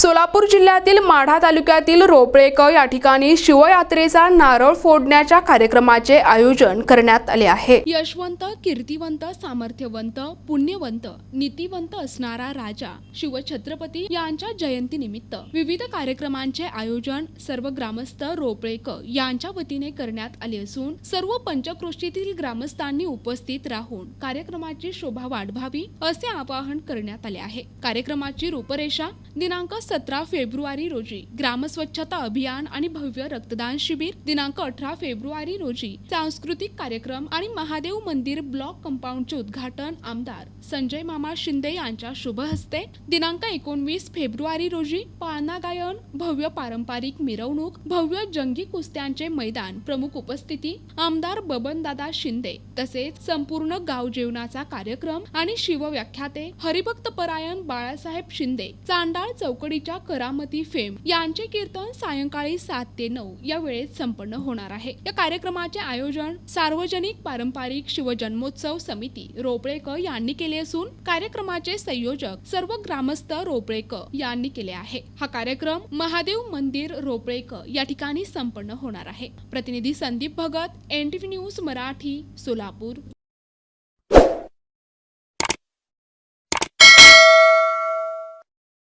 सोलापूर जिल्ह्यातील माढा तालुक्यातील रोपळेक या ठिकाणी शिवयात्रेचा नारळ फोडण्याच्या कार्यक्रमाचे आयोजन करण्यात आले आहे. यशवंत कीर्तिवंत सामर्थ्यवंत पुण्यवंत नीतिवंत असणारा राजा शिवछत्रपती यांच्या जयंतीनिमित्त विविध कार्यक्रमांचे आयोजन सर्व ग्रामस्थ रोपळेक यांच्या वतीने करण्यात आले असून सर्व पंचक्रोशीतील ग्रामस्थांनी उपस्थित राहून कार्यक्रमाची शोभा वाढवावी असे आवाहन करण्यात आले आहे. कार्यक्रमाची रूपरेषा दिनांक सतरा फेब्रुवारी रोजी ग्रामस्वच्छता अभियान आणि भव्य रक्तदान शिबिर दिनांक अठरा फेब्रुवारी रोजी सांस्कृतिक कार्यक्रम आणि महादेव मंदिर ब्लॉक कंपाऊंडचे उद्घाटन आमदार संजय मामा शिंदे यांच्या शुभ हस्ते दिनांक एकोणवीस फेब्रुवारी रोजी पाळणा गायन भव्य पारंपरिक मिरवणूक भव्य जंगी कुस्त्यांचे मैदान प्रमुख उपस्थिती आमदार बबनदादा शिंदे तसेच संपूर्ण गाव जेवणाचा कार्यक्रम आणि शिवव्याख्याते हरिभक्त परायण बाळासाहेब शिंदे चांडाळ चौकडी चौकडीच्या करामती फेम यांचे कीर्तन सायंकाळी सात ते नऊ या वेळेत संपन्न होणार आहे. या कार्यक्रमाचे आयोजन सार्वजनिक पारंपरिक शिवजन्मोत्सव समिती रोपळेक यांनी केले असून कार्यक्रमाचे संयोजक सर्व ग्रामस्थ रोपळेक यांनी केले आहे. हा कार्यक्रम महादेव मंदिर रोपळेक या ठिकाणी संपन्न होणार आहे. प्रतिनिधी संदीप भगत एनटीव्ही न्यूज मराठी सोलापूर.